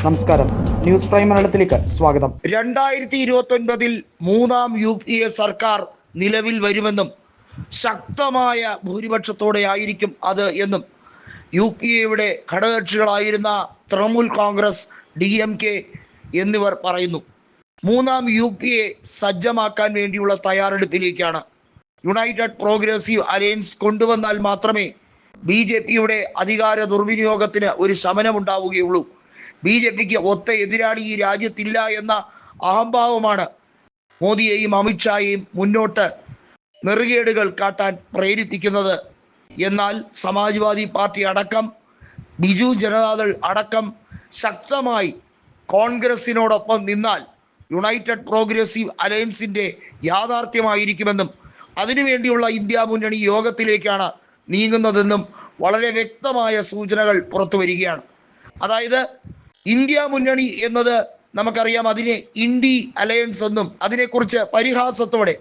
നമസ്കാരം. News prime മലയാളത്തിലേക്ക് സ്വാഗതം. രണ്ടായിരത്തി ഇരുപത്തി ഒൻപതിൽ മൂന്നാം യു പി എ സർക്കാർ നിലവിൽ വരുമെന്നും ശക്തമായ ഭൂരിപക്ഷത്തോടെ ആയിരിക്കും അത് എന്നും യു പി എയുടെ ഘടകകക്ഷികളായിരുന്ന Trinamool Congress D M K എന്നിവർ പറയുന്നു. മൂന്നാം യു പി എ സജ്ജമാക്കാൻ വേണ്ടിയുള്ള തയ്യാറെടുപ്പിലേക്കാണ്. യുണൈറ്റഡ് പ്രോഗ്രസീവ് അലയൻസ് കൊണ്ടുവന്നാൽ മാത്രമേ ബി ജെ പിയുടെ അധികാര ദുർവിനിയോഗത്തിന് ഒരു ശമനമുണ്ടാവുകയുള്ളൂ. ബി ജെ പിക്ക് ഒത്ത എതിരാളി ഈ രാജ്യത്തില്ല എന്ന അഹംഭാവമാണ് മോദിയെയും അമിത്ഷായെയും മുന്നോട്ട് നെറുകേടുകൾ കാട്ടാൻ പ്രേരിപ്പിക്കുന്നത്. എന്നാൽ സമാജ്വാദി പാർട്ടി അടക്കം ബിജു ജനതാദൾ അടക്കം ശക്തമായി കോൺഗ്രസിനോടൊപ്പം നിന്നാൽ യുണൈറ്റഡ് പ്രോഗ്രസീവ് അലയൻസിന്റെ യാഥാർത്ഥ്യമായിരിക്കുമെന്നും അതിനുവേണ്ടിയുള്ള ഇന്ത്യ മുന്നണി യോഗത്തിലേക്കാണ് നീങ്ങുന്നതെന്നും വളരെ വ്യക്തമായ സൂചനകൾ പുറത്തു വരികയാണ്. അതായത് ഇന്ത്യ മുന്നണി എന്നത് നമുക്കറിയാം. അതിനെ ഇൻഡി അലയൻസ് എന്നും അതിനെക്കുറിച്ച് പരിഹാസത്തോടെ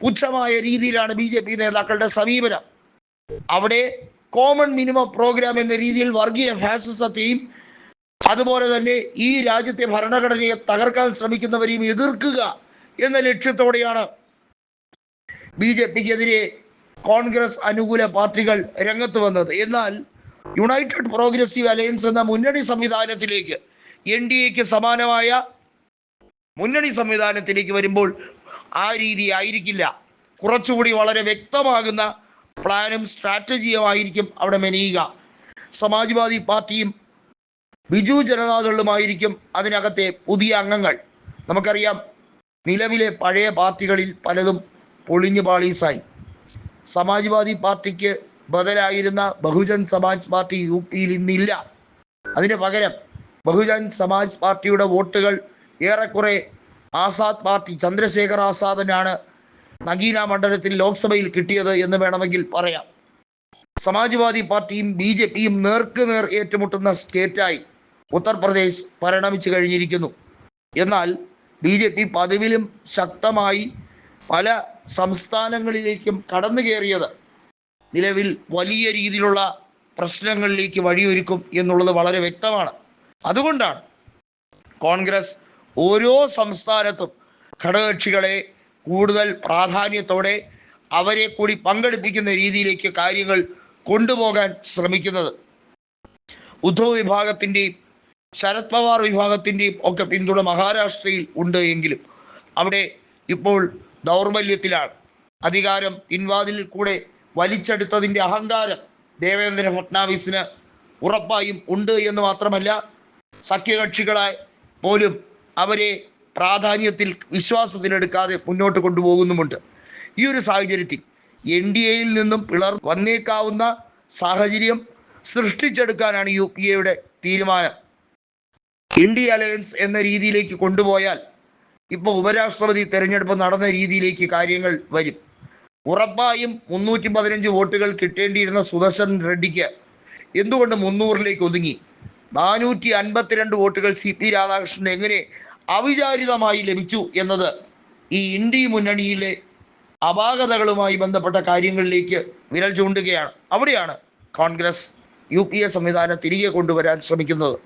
പുച്ഛമായ രീതിയിലാണ് ബി ജെ പി നേതാക്കളുടെ സമീപനം. അവിടെ കോമൺ മിനിമം പ്രോഗ്രാം എന്ന രീതിയിൽ വർഗീയ ഫാസിസത്തെയും അതുപോലെ തന്നെ ഈ രാജ്യത്തെ ഭരണഘടനയെ തകർക്കാൻ ശ്രമിക്കുന്നവരെയും എതിർക്കുക എന്ന ലക്ഷ്യത്തോടെയാണ് ബി ജെ പിക്കെതിരെ കോൺഗ്രസ് അനുകൂല പാർട്ടികൾ രംഗത്ത് വന്നത്. എന്നാൽ യുണൈറ്റഡ് പ്രോഗ്രസീവ് അലയൻസ് എന്ന മുന്നണി സംവിധാനത്തിലേക്ക് എൻ ഡി എക്ക് സമാനമായ മുന്നണി സംവിധാനത്തിലേക്ക് വരുമ്പോൾ ആ രീതി ആയിരിക്കില്ല. കുറച്ചുകൂടി വളരെ വ്യക്തമാകുന്ന പ്ലാനും സ്ട്രാറ്റജിയുമായിരിക്കും അവിടെ മെനയുക. സമാജ്വാദി പാർട്ടിയും ബിജു ജനതാദളുമായിരിക്കും അതിനകത്തെ പുതിയ അംഗങ്ങൾ. നമുക്കറിയാം നിലവിലെ പഴയ പാർട്ടികളിൽ പലതും പൊളിഞ്ഞു പാളീസായി. സമാജ്വാദി പാർട്ടിക്ക് ബദലായിരുന്ന ബഹുജൻ സമാജ് പാർട്ടി യു പിയിൽ ഇന്നില്ല. അതിന് പകരം ബഹുജൻ സമാജ് പാർട്ടിയുടെ വോട്ടുകൾ ഏറെക്കുറെ ആസാദ് പാർട്ടി ചന്ദ്രശേഖർ ആസാദിനാണ് നഗീന മണ്ഡലത്തിൽ ലോക്സഭയിൽ കിട്ടിയത് എന്ന് വേണമെങ്കിൽ പറയാം. സമാജ്വാദി പാർട്ടിയും ബി ജെ പിയും നേർക്ക് നേർ ഏറ്റുമുട്ടുന്ന സ്റ്റേറ്റായി ഉത്തർപ്രദേശ് പരിണമിച്ചു കഴിഞ്ഞിരിക്കുന്നു. എന്നാൽ ബി ജെ പി പതിവിലും ശക്തമായി പല സംസ്ഥാനങ്ങളിലേക്കും കടന്നു കയറിയത് നിലവിൽ വലിയ രീതിയിലുള്ള പ്രശ്നങ്ങളിലേക്ക് വഴിയൊരുക്കും എന്നുള്ളത് വളരെ വ്യക്തമാണ്. അതുകൊണ്ടാണ് കോൺഗ്രസ് ഓരോ സംസ്ഥാനത്തും ഘടകകക്ഷികളെ കൂടുതൽ പ്രാധാന്യത്തോടെ അവരെ കൂടി പങ്കെടുപ്പിക്കുന്ന രീതിയിലേക്ക് കാര്യങ്ങൾ കൊണ്ടുപോകാൻ ശ്രമിക്കുന്നത്. ഉദ്ധവ് വിഭാഗത്തിന്റെയും ശരത് പവാർ വിഭാഗത്തിന്റെയും ഒക്കെ പിന്തുണ മഹാരാഷ്ട്രയിൽ ഉണ്ട് എങ്കിലും അവിടെ ഇപ്പോൾ ദൗർബല്യത്തിലാണ്. അധികാരം പിൻവാതിലിൽ കൂടെ വലിച്ചെടുത്തതിന്റെ അഹങ്കാരം ദേവേന്ദ്ര ഫട്നാവിസിന് ഉറപ്പായും ഉണ്ട് എന്ന് മാത്രമല്ല സഖ്യകക്ഷികളെ പോലും അവരെ പ്രാധാന്യത്തിൽ വിശ്വാസത്തിലെടുക്കാതെ മുന്നോട്ട് കൊണ്ടുപോകുന്നുമുണ്ട്. ഈ ഒരു സാഹചര്യത്തിൽ എൻ ഡി എയിൽ നിന്നും പിളർ വന്നേക്കാവുന്ന സാഹചര്യം സൃഷ്ടിച്ചെടുക്കാനാണ് യു പി എയുടെ തീരുമാനം. ഇന്ത്യ അലയൻസ് എന്ന രീതിയിലേക്ക് കൊണ്ടുപോയാൽ ഇപ്പോൾ ഉപരാഷ്ട്രപതി തെരഞ്ഞെടുപ്പ് നടന്ന രീതിയിലേക്ക് കാര്യങ്ങൾ വരും. ഉറപ്പായും മുന്നൂറ്റി പതിനഞ്ച് വോട്ടുകൾ കിട്ടേണ്ടിയിരുന്ന സുദർശൻ റെഡ്ഡിക്ക് എന്തുകൊണ്ട് മുന്നൂറിലേക്ക് ഒതുങ്ങി? നാനൂറ്റി അൻപത്തിരണ്ട് വോട്ടുകൾ സി പി രാധാകൃഷ്ണൻ എങ്ങനെ അവിചാരിതമായി ലഭിച്ചു എന്നത് ഈ ഇന്ത്യ മുന്നണിയിലെ അപാകതകളുമായി ബന്ധപ്പെട്ട കാര്യങ്ങളിലേക്ക് വിരൽ ചൂണ്ടുകയാണ്. അവിടെയാണ് കോൺഗ്രസ് യു പി എ സംവിധാനം തിരികെ കൊണ്ടുവരാൻ ശ്രമിക്കുന്നത്.